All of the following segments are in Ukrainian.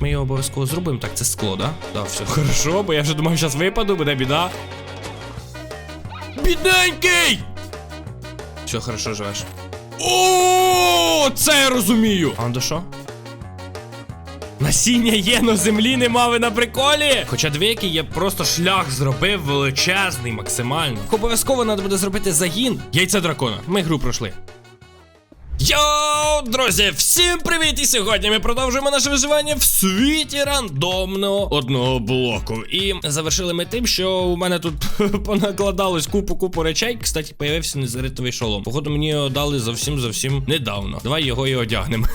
Ми його обов'язково зробимо. Так, це скло, да? Да, все хорошо, бо я вже думав, зараз випаду, буде біда. Бідненький! Все, хорошо живеш. О, це я розумію! А до що? Насіння є, но землі нема, ви на приколі. Хоча диви, який я просто шлях зробив величезний, максимально. Обов'язково треба буде зробити загін. Яйце дракона. Ми гру пройшли. Йоу, друзі, всім привіт! І сьогодні ми продовжуємо наше виживання в світі рандомного одного блоку. І завершили ми тим, що у мене тут понакладалось купу-купу речей. Кстати, появився незаритовий шолом. Походу, мені його дали зовсім зовсім недавно. Давай його і одягнемо.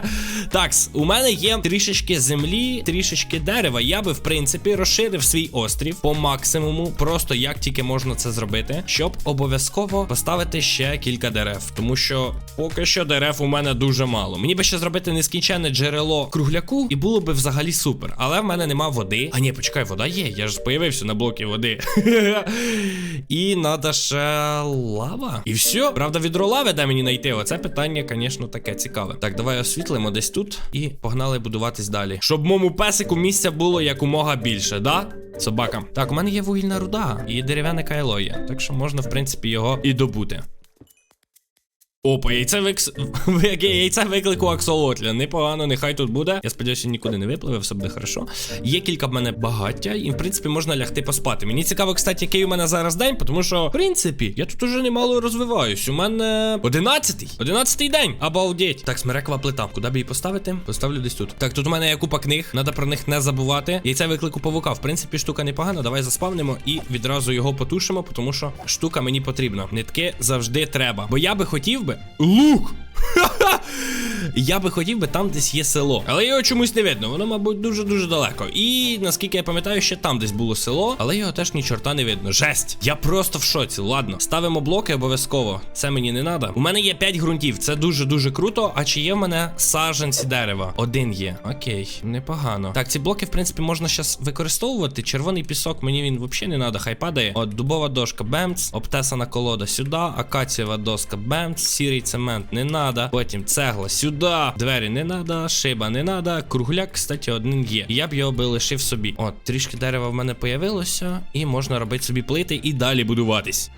так, у мене є трішечки землі, трішечки дерева. Я би, в принципі, розширив свій острів по максимуму, просто як тільки можна це зробити, щоб обов'язково поставити ще кілька дерев. Тому що поки що дерев у мене дуже мало. Мені би ще зробити нескінченне джерело кругляку, і було би взагалі супер. Але в мене нема води. А ні, почекай, вода є. Я ж появився на блокі води. І надо ще лава. І все. Правда, відро лави де мені знайти? Оце питання, звісно, таке цікаве. Так, давай освітлимо десь тут і погнали будуватись далі. Щоб моєму песику місця було якомога більше, да? Собака. Так, у мене є вугільна руда і дерев'яне кайло є. Так що можна, в принципі, його і добути. Опа, яйце викс... Яйце виклику Аксолотля. Непогано, нехай тут буде. Я сподіваюся, нікуди не випливе, все буде хорошо. Є кілька в мене багаття, і в принципі можна лягти поспати. Мені цікаво, кстати, який у мене зараз день, тому що, в принципі, я тут уже немало розвиваюсь. У мене 11-й. 11-й день. Обалдеть. Так, смерекова плита. Куди б її поставити? Поставлю десь тут. Так, тут у мене є купа книг, треба про них не забувати. Яйце виклику павука. В принципі, штука непогана. Давай заспавнимо і відразу його потушимо, тому що штука мені потрібна. Нитки завжди треба. Бо я би хотів би. Лук! Ха-ха! Я би хотів би там десь є село, але його чомусь не видно. Воно, мабуть, дуже-дуже далеко. І наскільки я пам'ятаю, ще там десь було село, але його теж ні чорта не видно. Жесть! Я просто в шоці. Ладно, ставимо блоки обов'язково. Це мені не треба. У мене є 5 ґрунтів. Це дуже-дуже круто. А чи є в мене саджанці дерева? Один є. Окей, непогано. Так, ці блоки, в принципі, можна зараз використовувати. Червоний пісок мені він взагалі не треба, хай падає. От дубова дошка бемц, обтесана колода сюди, акацієва доска бемц, сірий цемент не надо. Потім цегла сюди. Двері не надо, шиба не надо. Кругляк, кстати, один є. Я б його би лишив собі. От, трішки дерева в мене появилося, і можна робити собі плити і далі будуватись.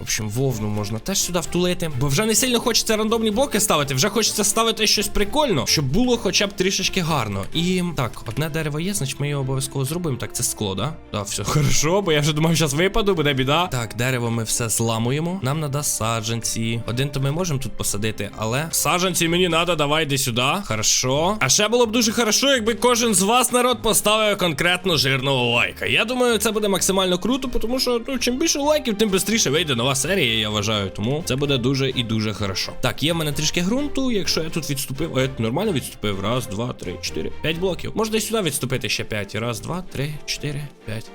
В общем, вовну можна теж сюди втулити. Бо вже не сильно хочеться рандомні блоки ставити, вже хочеться ставити щось прикольно, щоб було хоча б трішечки гарно. І так, одне дерево є, значить ми його обов'язково зробимо. Так, це скло, да? Да, все хорошо, бо я вже думав, зараз випаду, буде біда. Так, дерево ми все зламуємо. Нам треба саджанці. Один то ми можемо тут посадити, але саджанці мені треба, давай йди сюди. Хорошо. А ще було б дуже хорошо, якби кожен з вас, народ, поставив конкретно жирного лайка. Я думаю, це буде максимально круто, тому що ну, чим більше лайків, тим швидше вийде нова серія, я вважаю. Тому це буде дуже і дуже хорошо. Так, є в мене трішки ґрунту. Якщо я тут відступив, а я нормально відступив. Раз, два, три, чотири. П'ять блоків. Можна сюди відступити ще п'ять. Раз, два, три, чотири, п'ять.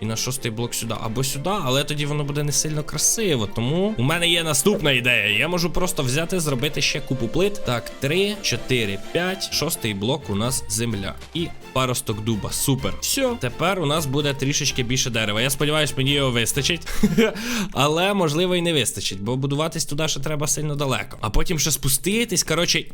І на шостий блок сюди або сюди, але тоді воно буде не сильно красиво. Тому у мене є наступна ідея. Я можу просто взяти, зробити ще купу плит. Так, 3, 4, 5. Шостий блок у нас земля. І паросток дуба. Супер. Все, тепер у нас буде трішечки більше дерева. Я сподіваюся, мені його вистачить. Але можливо і не вистачить, бо будуватись туди ще треба сильно далеко. А потім ще спуститись. Коротше.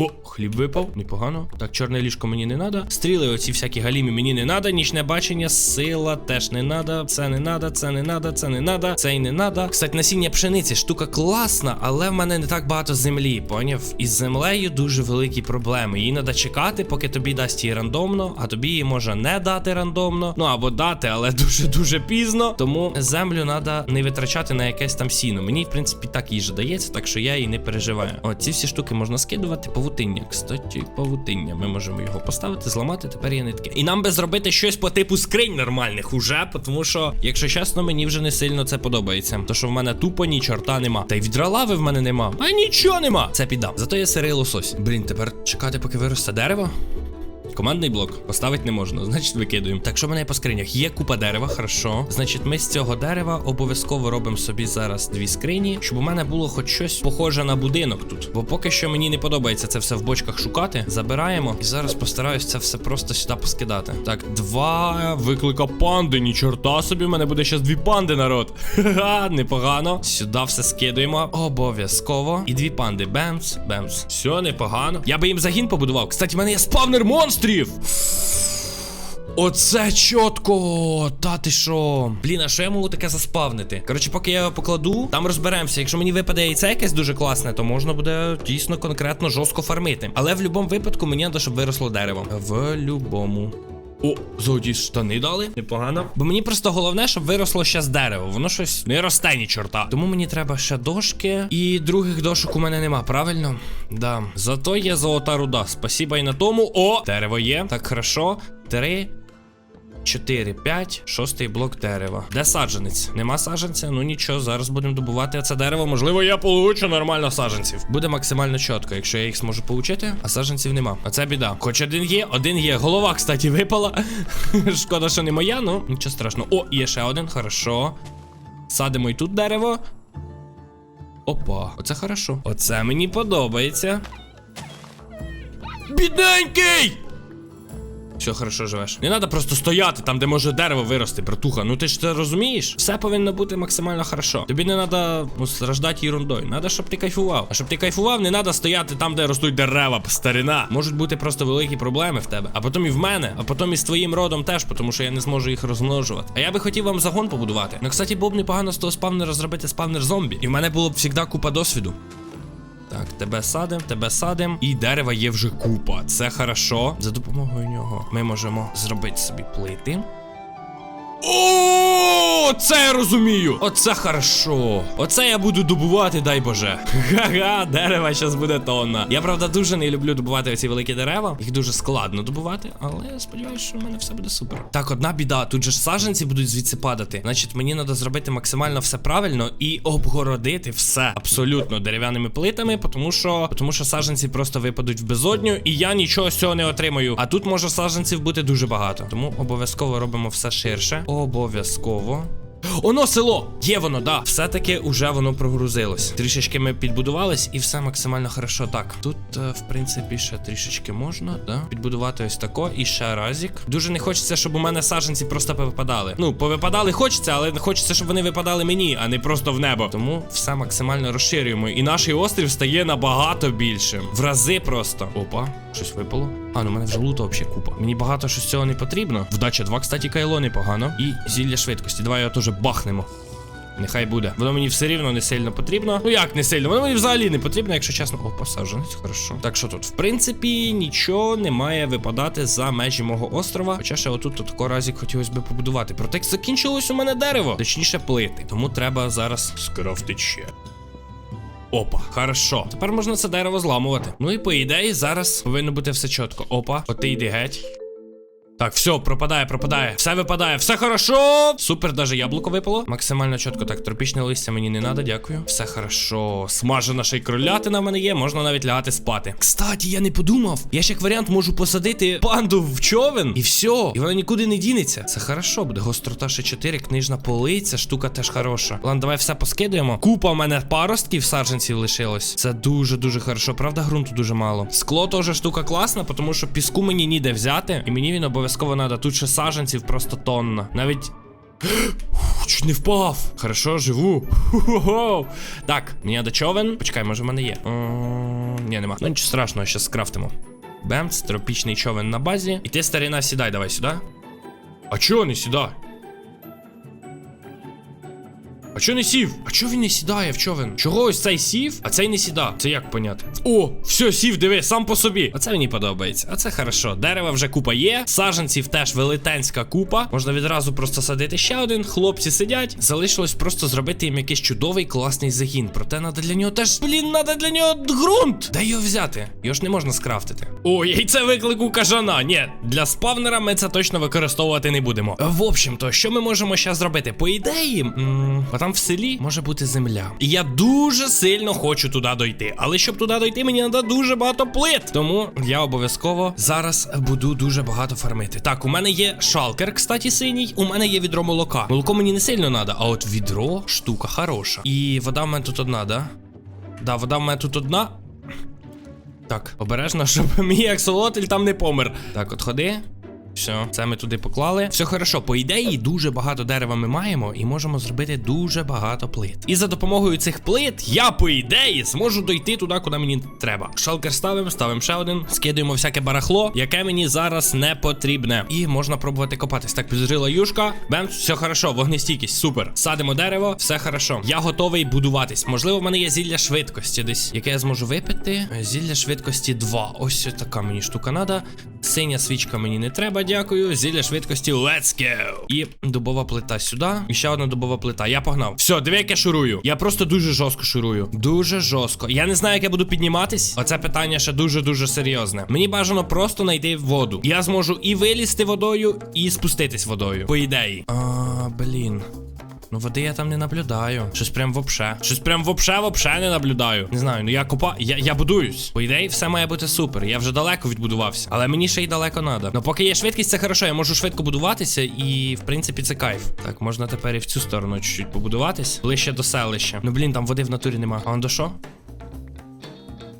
О, хліб випав, непогано. Так, чорне ліжко мені не надо. Стріли, оці всякі галімі мені не надо. Нічне бачення, сила теж не надо. Це не надо, це не надо, це не надо, це й не надо. Кстати, насіння пшениці, штука класна, але в мене не так багато землі. Поняв? Із землею дуже великі проблеми. Її треба чекати, поки тобі дасть її рандомно, а тобі її може не дати рандомно. Ну або дати, але дуже-дуже пізно. Тому землю треба не витрачати на якесь там сіно. Мені, в принципі, так їжа дається, так що я її не переживаю. От ці всі штуки можна скидувати. Павутиння, кстати, павутиння. Ми можемо його поставити, зламати. Тепер є нитки. І нам би зробити щось по типу скринь нормальних уже, тому що, якщо чесно, мені вже не сильно це подобається. То що в мене тупо ні чорта нема. Та й відра лави в мене нема. А нічого нема. Це піддам. Зато є сирий лосось. Блін, тепер чекати, поки виросте дерево. Командний блок поставити не можна, значить викидуємо. Так, що в мене по скринях? Є купа дерева, хорошо. Значить, ми з цього дерева обов'язково робимо собі зараз дві скрині, щоб у мене було хоч щось похоже на будинок тут. Бо поки що мені не подобається це все в бочках шукати. Забираємо і зараз постараюсь це все просто сюди поскидати. Так, два виклика панди. Ні чорта собі, в мене буде зараз дві панди, народ. Ха-ха, непогано. Сюди все скидуємо. Обов'язково. І дві панди. Бемс, бемс. Все, непогано. Я би їм загін побудував. Кстати, в мене є спавнер монстрів. Оце чітко! Та ти що? Блін, а що я можу таке заспавнити? Коротше, поки я покладу, там розберемося. Якщо мені випаде яйце якесь дуже класне, то можна буде дійсно конкретно жорстко фармити. Але в будь-якому випадку мені треба, щоб виросло дерево. В любому. О, золоті штани дали. Непогано. Бо мені просто головне, щоб виросло ще з дерево. Воно щось не росте ні чорта. Тому мені треба ще дошки. І других дошок у мене нема, правильно? Да. Зато є золота руда. Спасіба і на тому. О! Дерево є. Так, хорошо. Три. 4, 5, шостий блок дерева. Де саджанець? Нема саджанця? Ну нічого, зараз будемо добувати це дерево. Можливо, я получу нормально саджанців. Буде максимально чітко, якщо я їх зможу получити, а саджанців нема. А це біда. Хоч один є, один є. Голова, кстати, випала. Шкода, що не моя, ну нічого страшного. О, є ще один, хорошо. Садимо і тут дерево. Опа, оце хорошо. Оце мені подобається. Бідненький! Все хорошо живеш. Не треба просто стояти там, де може дерево вирости, братуха. Ну ти ж це розумієш? Все повинно бути максимально хорошо. Тобі не треба ну, страждати ерундою. Надо, щоб ти кайфував. А щоб ти кайфував, не треба стояти там, де ростуть дерева, старина. Можуть бути просто великі проблеми в тебе. А потім і в мене, а потім і з твоїм родом теж, тому що я не зможу їх розмножувати. А я би хотів вам загон побудувати. Ну, кстати, б непогано з того спавнера зробити спавнер зомбі. І в мене було б завжди купа досвіду. Так, тебе садим, тебе садим. І дерева є вже купа. Це хорошо. За допомогою нього ми можемо зробити собі плити. О, це я розумію! Оце хорошо. Оце я буду добувати, дай Боже. Ха-ха, дерева зараз буде тонна. Я правда дуже не люблю добувати ці великі дерева. Їх дуже складно добувати, але я сподіваюся, що в мене все буде супер. Так, одна біда. Тут же ж саджанці будуть звідси падати. Значить, мені треба зробити максимально все правильно і обгородити все абсолютно дерев'яними плитами, тому що тому що саджанці просто випадуть в безодню, і я нічого з цього не отримаю. А тут може саджанців бути дуже багато. Тому обов'язково робимо все ширше. Обов'язково. Оно село! Є воно, да. Все-таки уже воно прогрузилось. Трішечки ми підбудувались і все максимально хорошо. Так, тут, е, в принципі, ще трішечки можна, да? Підбудувати ось тако і ще разік. Дуже не хочеться, щоб у мене саджанці просто повипадали. Ну, повипадали хочеться, але не хочеться, щоб вони випадали мені, а не просто в небо. Тому все максимально розширюємо. І наш острів стає набагато більшим. В рази просто. Опа, щось випало. А, ну в мене вже лута взагалі купа. Мені багато що з цього не потрібно. Вдача 2, кстати, кайло непогано. І зілля швидкості. Давай його теж бахнемо. Нехай буде. Воно мені все рівно не сильно потрібно. Ну як не сильно? Воно мені взагалі не потрібно, якщо чесно. О, посадженець, хорошо. Так що тут, в принципі, нічого не має випадати за межі мого острова. Хоча ще отут тут тако разік хотілося б побудувати. Проте закінчилось у мене дерево, точніше плити. Тому треба зараз скрафтити ще. Опа, хорошо. Тепер можна це дерево зламувати. Ну і по ідеї зараз повинно бути все чітко. Опа, от ти йди геть. Так, все, пропадає, пропадає. Все випадає, все хорошо. Супер, даже яблуко випало. Максимально чітко. Так, тропічне листя мені не треба, дякую. Все хорошо. Смажена ще й кролятина в мене є, можна навіть лягати спати. Кстати, я не подумав. Я ж як варіант можу посадити панду в човен і все. І вона нікуди не дінеться. Це хорошо, буде гострота ще 4, книжна полиця, штука теж хороша. Ладно, давай все поскидуємо. Купа в мене паростків саджанців лишилось. Це дуже-дуже хорошо. Правда, ґрунту дуже мало. Скло теж штука класна, тому що піску мені ніде взяти, і мені він обов'язково треба. Тут ще саджанців просто тонна. Навіть. Чуть не впав. Хорошо, живу. Ху-ху-ху. Так, мені до човен. Почекай, може в мене є. Ні, нема. Ну нічого страшного, щас скрафтимо. Бемц, тропічний човен на базі. І ти, старина, сідай, давай сюди. А чого не сідай? А чого не сів? А чого він не сідає в човен? Чого ось цей сів, а цей не сіда? Це як поняти? О, все, сів, диви, сам по собі. Оце мені подобається. А це хорошо. Дерева вже купа є. Саджанців теж велетенська купа. Можна відразу просто садити ще один. Хлопці сидять. Залишилось просто зробити їм якийсь чудовий класний загін. Проте треба для нього теж. Блін, треба для нього ґрунт. Де його взяти? Його ж не можна скрафтити. О, яйце виклику кажана. Ні, для спавнера ми це точно використовувати не будемо. В общем-то, що ми можемо ще зробити? По ідеї, м, а там в селі може бути земля. І я дуже сильно хочу туди дойти. Але щоб туди дойти, мені треба дуже багато плит. Тому я обов'язково зараз буду дуже багато фармити. Так, у мене є шалкер, кстати, синій. У мене є відро молока. Молоко мені не сильно треба, а от відро штука хороша. І вода в мене тут одна, да? Да, вода в мене тут одна. Так, обережно, щоб мій аксолотль там не помер. Так, от ходи. Все, це ми туди поклали. Все хорошо. По ідеї, дуже багато дерева ми маємо і можемо зробити дуже багато плит. І за допомогою цих плит я, по ідеї, зможу дойти туди, куди мені треба. Шалкер ставимо, ставимо ще один, скидуємо всяке барахло, яке мені зараз не потрібне. І можна пробувати копатись. Так, піджила юшка. Бем, все хорошо, вогнестійкість, супер. Садимо дерево, все хорошо. Я готовий будуватись. Можливо, в мене є зілля швидкості десь, яке я зможу випити. Зілля швидкості 2. Ось така мені штука надо. Синя свічка мені не треба, дякую. Зілля швидкості let's go. І дубова плита сюди. І ще одна дубова плита. Я погнав. Все, диви, як я шурую. Я просто дуже жорстко шурую. Дуже жорстко. Я не знаю, як я буду підніматись. Оце питання ще дуже-дуже серйозне. Мені бажано просто знайти воду. Я зможу і вилізти водою, і спуститись водою. По ідеї. А, блін. Ну, води я там не наблюдаю. Щось прям вообще. Щось прям вообще вообще не наблюдаю. Не знаю, ну я купа. Я, я будуюсь. По ідеї, все має бути супер. Я вже далеко відбудувався. Але мені ще й далеко надо. Ну, поки є швидкість, це хорошо. Я можу швидко будуватися, і в принципі це кайф. Так, можна тепер і в цю сторону чуть-чуть побудуватись. Ближче до селища. Ну блін, там води в натурі нема. А он до що?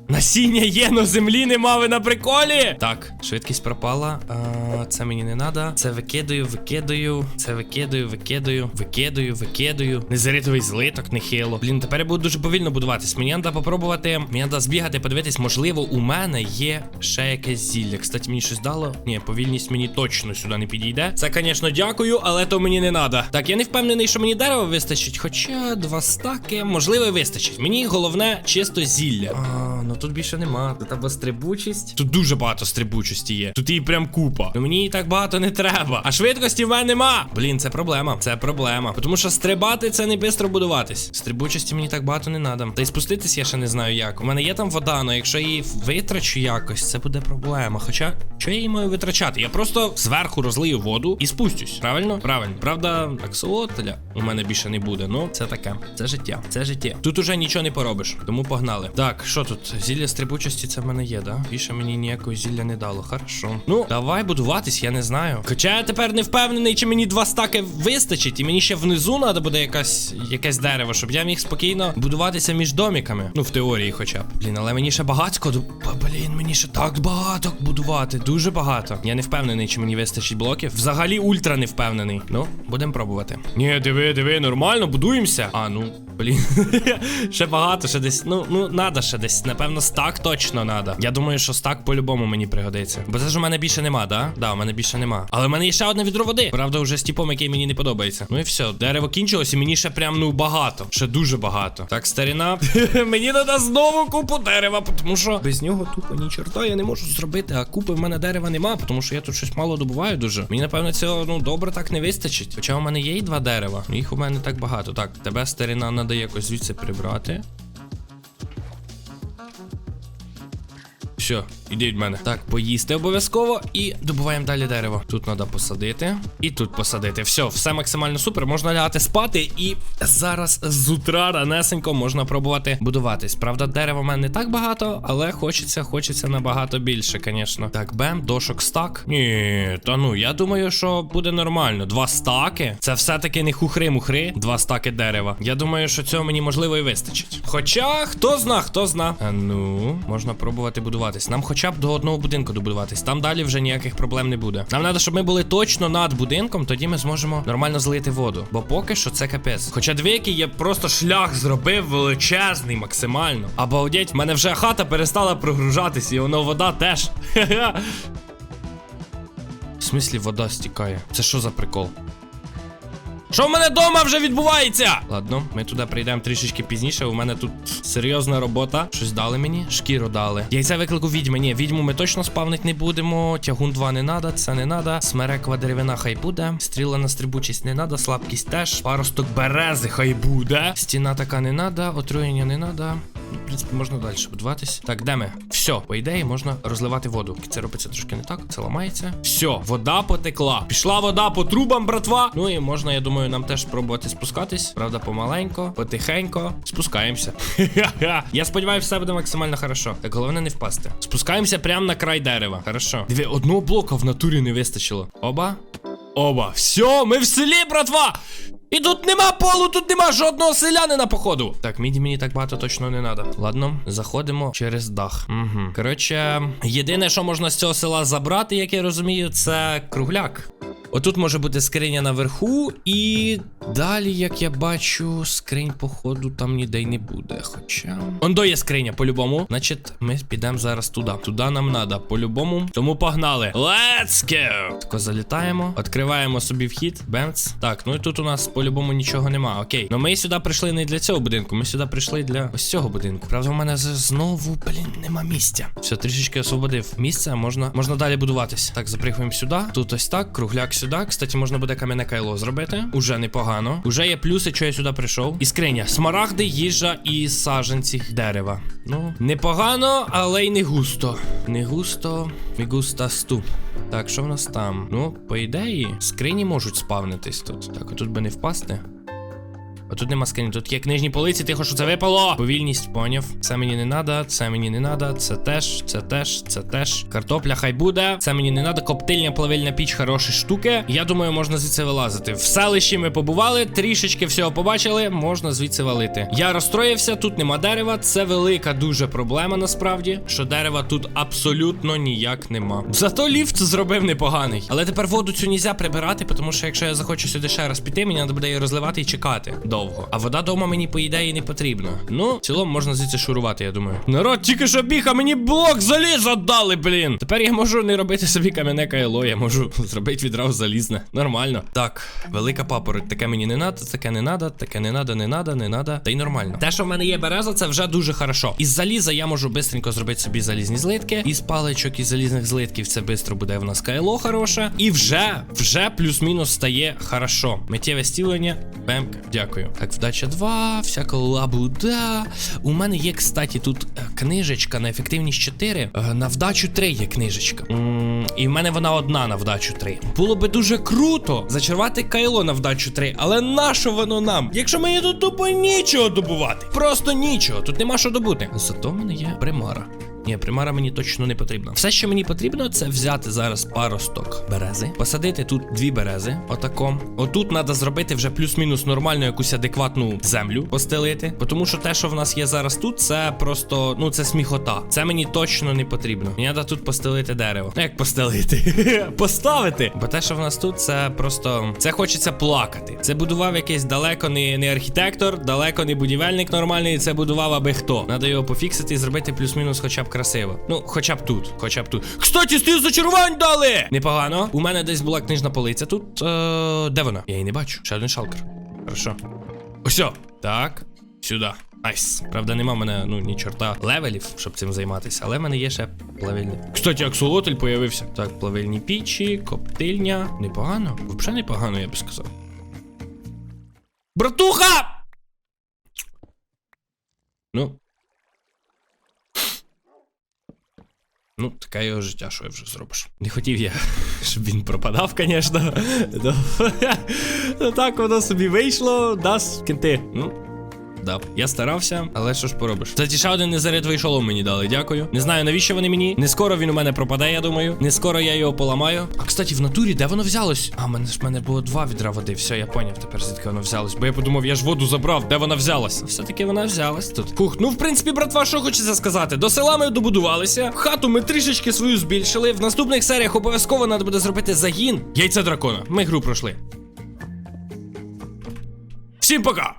Насіння є, но землі нема, ви на приколі. Так, швидкість пропала. А, це мені не треба. Це викидаю, викидаю. Це викидаю, викидаю, викидаю, викидаю. Незаритовий злиток, нехило. Блін, тепер я буду дуже повільно будуватись. Мені треба попробувати. Мені треба збігати, подивитись, можливо, у мене є ще якесь зілля. Кстати, мені щось дало. Ні, повільність мені точно сюди не підійде. Це, звісно, дякую, але то мені не треба. Так, я не впевнений, що мені дерева вистачить. Хоча два стаки, можливо, вистачить. Мені головне чисто зілля. А, ну тут більше нема. Тут або стрибучість. Тут дуже багато стрибучості є. Тут її прям купа. Ну мені так багато не треба. А швидкості в мене нема. Блін, це проблема. Це проблема. Тому що стрибати це не бистро будуватись. Стрибучості мені так багато не треба. Та й спуститись я ще не знаю як. У мене є там вода, але якщо її витрачу якось, це буде проблема. Хоча, що я її маю витрачати? Я просто зверху розлию воду і спустюсь. Правильно? Правильно. Правда, аксолотля у мене більше не буде. Ну, це таке. Це життя. Це життя. Тут уже нічого не поробиш. Тому погнали. Так, що тут? Зілля стрибучості це в мене є, да? Більше мені ніякого зілля не дало. Хорошо. Ну, давай будуватись, я не знаю. Хоча я тепер не впевнений, чи мені два стаки вистачить, і мені ще внизу треба буде якась якесь дерево, щоб я міг спокійно будуватися між доміками. Ну, в теорії, хоча б. Блін, але мені ще багатько. Блін, мені ще так багато будувати. Дуже багато. Я не впевнений, чи мені вистачить блоків. Взагалі ультра не впевнений. Ну, будемо пробувати. Ні, диви, диви, нормально, будуємося. А, ну, блін. ще багато, ще десь. Ну, ну, надо ще десь. Напевно, стак точно надо. Я думаю, що стак по-любому мені пригодиться. Бо це ж у мене більше нема, да? Да, у мене більше нема. Але в мене є ще одне відро води. Правда, вже з типом, який мені не подобається. Ну і все, дерево кінчилось, і мені ще прям ну багато. Ще дуже багато. Так, старіна. мені треба знову купу дерева, тому що без нього тупо ні чорта я не можу зробити. А купи в мене дерева нема, тому що я тут щось мало добуваю дуже. Мені, напевно, цього ну добре так не вистачить. Хоча у мене є і два дерева. Їх у мене так багато. Так, тебе старіна треба якось звідси прибрати. Все, іди від мене. Так, поїсти обов'язково і добуваємо далі дерево. Тут треба посадити. І тут посадити. Все, все максимально супер. Можна лягати спати. І зараз з утра ранесенько можна пробувати будуватись. Правда, дерева в мене не так багато, але хочеться, хочеться набагато більше, звісно. Так, бем, дошок стак. Ні, та ну, я думаю, що буде нормально. Два стаки. Це все-таки не хухри-мухри. Два стаки дерева. Я думаю, що цього мені можливо і вистачить. Хоча, хто зна, хто зна. А ну, можна пробувати будуватись. Нам хоча б до одного будинку добудуватись. Там далі вже ніяких проблем не буде. Нам треба, щоб ми були точно над будинком, тоді ми зможемо нормально злити воду. Бо поки що це капець. Хоча двійки я просто шлях зробив величезний, максимально. Обалдеть, в мене вже хата перестала прогружатись, і воно вода теж. В смислі вода стікає. Це що за прикол? Що в мене вдома вже відбувається? Ладно, ми туди прийдемо трішечки пізніше. У мене тут серйозна робота. Щось дали мені, шкіру дали. Яйце виклику відьми. Ні, відьму ми точно спавнить не будемо. Тягун 2 не надо, це не надо. Смерекова деревина хай буде. Стріла на стрибучість не надо, слабкість теж. Паросток берези хай буде. Стіна така не надо, отруєння не надо. Ну, в принципі, можна далі будуватись. Так, де ми? Все, по ідеї, можна розливати воду. Це робиться трошки не так, це ламається. Все, вода потекла. Пішла вода по трубам, братва. Ну і можна, я думаю, нам теж спробувати спускатись. Правда, помаленько, потихенько. Спускаємося. Я сподіваюся, все буде максимально хорошо. Так, головне не впасти. Спускаємося прямо на край дерева. Хорошо. Диви, одного блока в натурі не вистачило. Оба. Оба. Все, ми в селі, братва! І тут нема полу, тут нема жодного селянина, походу. Так, міді мені так багато точно не треба. Ладно, заходимо через дах. Угу. Коротше, єдине, що можна з цього села забрати, як я розумію, це кругляк. Отут може бути скриня наверху, і далі, як я бачу, скринь, походу, там ніде й не буде. Хоча. Ондо є скриня, по-любому. Значить, ми підемо зараз туди. Туди нам треба, по-любому. Тому погнали. Let's go! Тако залітаємо, відкриваємо собі вхід. Бемц. Так, ну і тут у нас по-любому нічого нема. Окей. Ну ми сюди прийшли не для цього будинку, ми сюди прийшли для ось цього будинку. Правда, у мене знову, блін, нема місця. Все, трішечки освободив місце, можна, можна далі будуватись. Так, запригуємо сюди. Тут ось так, кругляк сюди. Кстати, можна буде кам'яне кайло зробити. Уже непогано. Уже є плюси, що я сюди прийшов. І скриня. Смарагди, їжа і саженці дерева. Ну, непогано, але й не густо. Не густо, не густа сту. Так, що в нас там? Ну, по ідеї, скрині можуть спавнитись тут. Так, отут би не впасти. А тут нема скрині, тут є книжні полиці, тихо, що це випало. Повільність, поняв. Це мені не надо, це мені не надо, це теж, це теж, це теж. Картопля хай буде. Це мені не надо. Коптильня, плавильна піч, хороші штуки. Я думаю, можна звідси вилазити. В селищі ми побували, трішечки всього побачили, можна звідси валити. Я розстроївся, тут нема дерева. Це велика дуже проблема насправді. Що дерева тут абсолютно ніяк нема. Зато ліфт зробив непоганий. Але тепер воду цю нельзя прибирати, тому що якщо я захочу сюди ще раз піти, мені треба буде її розливати і чекати довго. А вода дома мені, по ідеї, не потрібна. Ну, в цілому можна звідси шурувати, я думаю. Народ, тільки що біг, а мені блок заліза дали, блін. Тепер я можу не робити собі кам'яне кайло, я можу зробити відразу залізне. Нормально. Так, велика папороть. Таке мені не надо, таке не надо, таке не надо, не надо, не надо. Та й нормально. Те, що в мене є береза, це вже дуже хорошо. Із заліза я можу бистренько зробити собі залізні злитки. Із паличок і залізних злитків це бистро буде в нас кайло хороше. І вже, вже плюс-мінус стає хорошо. Миттєве стілення. Бемк, дякую. Так, вдача 2, всяка лабуда. У мене є, кстати, тут е, книжечка на ефективність 4. Е, На вдачу 3 є книжечка. І в мене вона одна на вдачу 3. Було би дуже круто зачарувати кайло на вдачу 3, але нащо воно нам? Якщо мені тут тупо нічого добувати. Просто нічого. Тут нема що добути. Зато в мене є примара. Ні, примара мені точно не потрібна. Все, що мені потрібно, це взяти зараз паросток берези, посадити тут дві берези. Отако. Отут треба зробити вже плюс-мінус нормальну якусь адекватну землю постелити. Тому що те, що в нас є зараз тут, це просто, ну, це сміхота. Це мені точно не потрібно. Мені треба тут постелити дерево. Як постелити? Поставити. Бо те, що в нас тут, це просто. Це хочеться плакати. Це будував якийсь далеко не, не архітектор, далеко не будівельник нормальний. Це будував аби хто. Треба його пофіксити і зробити плюс-мінус хоча б красиво. Ну, хоча б тут. Хоча б тут. Кстати, стіл зачарувань дали! Непогано. У мене десь була книжна полиця тут. Е, де вона? Я її не бачу. Ще один шалкер. Хорошо. Осьо. Так. Сюди. Найс. Правда, нема в мене, ну, ні чорта левелів, щоб цим займатися, але в мене є ще плавильні. Кстати, аксолотль появився. Так, плавильні пічі, коптильня. Непогано. Взагалі непогано, я би сказав. Братуха! Ну. Ну, таке його життя, що я вже зробиш. Не хотів я, щоб він пропадав, звісно. Ну, так воно собі вийшло, дасть кінти. Ну. Да. Я старався, але що ж поробиш? Кстати, ще один незарядовий шолом мені дали, дякую. Не знаю, навіщо вони мені. Не скоро він у мене пропаде, я думаю. Не скоро я його поламаю. А кстати, в натурі, де воно взялось? А, мене ж мене було два відра води. Все, я поняв тепер, звідки воно взялось. Бо я подумав, я ж воду забрав, де вона взялась? Все-таки вона взялась тут. Фух, ну в принципі, братва, що хочеться сказати. До села ми добудувалися. Хату ми трішечки свою збільшили. В наступних серіях обов'язково треба буде зробити загін. Яйця дракона. Ми гру пройшли. Всім пока!